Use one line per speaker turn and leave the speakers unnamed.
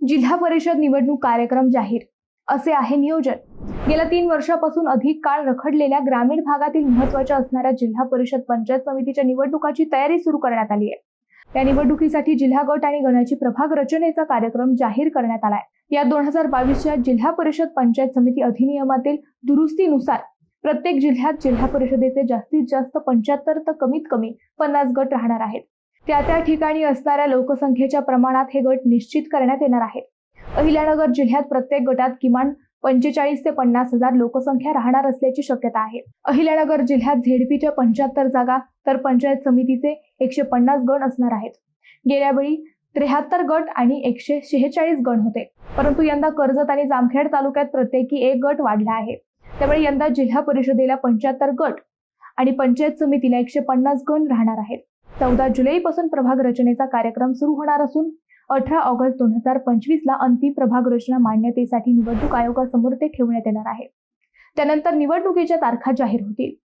जिल्हा परिषद निवडणूक कार्यक्रम जाहीर असे आहे नियोजन. गेल्या तीन वर्षापासून अधिक काळ रखडलेल्या ग्रामीण भागातील महत्त्वाच्या असणाऱ्या जिल्हा परिषद पंचायत समितीच्या निवडणुकाची तयारी सुरू करण्यात आली आहे. या निवडणुकीसाठी जिल्हा गट आणि गणाची प्रभाग रचनेचा कार्यक्रम जाहीर करण्यात आलाय या दोन हजार बावीसच्या जिल्हा परिषद पंचायत समिती अधिनियमातील दुरुस्तीनुसार प्रत्येक जिल्ह्यात जिल्हा परिषदेचे जास्तीत जास्त पंच्याहत्तर तर कमीत कमी पन्नास गट राहणार आहेत. त्या त्या ठिकाणी असणाऱ्या लोकसंख्येच्या प्रमाणात हे गट निश्चित करण्यात येणार आहेत. अहिल्यानगर जिल्ह्यात प्रत्येक गटात किमान पंचेचाळीस ते पन्नास हजार लोकसंख्या राहणार असल्याची शक्यता आहे. अहिल्यानगर जिल्ह्यात झेडपीच्या पंच्याहत्तर जागा तर पंचायत समितीचे एकशे पन्नास गण असणार आहेत. गेल्या वेळी त्र्याहत्तर गट आणि एकशे शेहेचाळीस गण होते. परंतु यंदा कर्जत आणि जामखेड तालुक्यात प्रत्येकी एक गट वाढला आहे. त्यामुळे यंदा जिल्हा परिषदेला पंच्याहत्तर गट आणि पंचायत समितीला एकशे पन्नास गण राहणार आहेत. चौदा जुलैपासून प्रभाग रचनेचा कार्यक्रम सुरू होणार असून अठरा ऑगस्ट दोन हजार पंचवीस ला अंतिम प्रभाग रचना मान्यतेसाठी निवडणूक आयोगासमोर ते ठेवण्यात येणार आहे. त्यानंतर निवडणुकीच्या तारखा जाहीर होतील.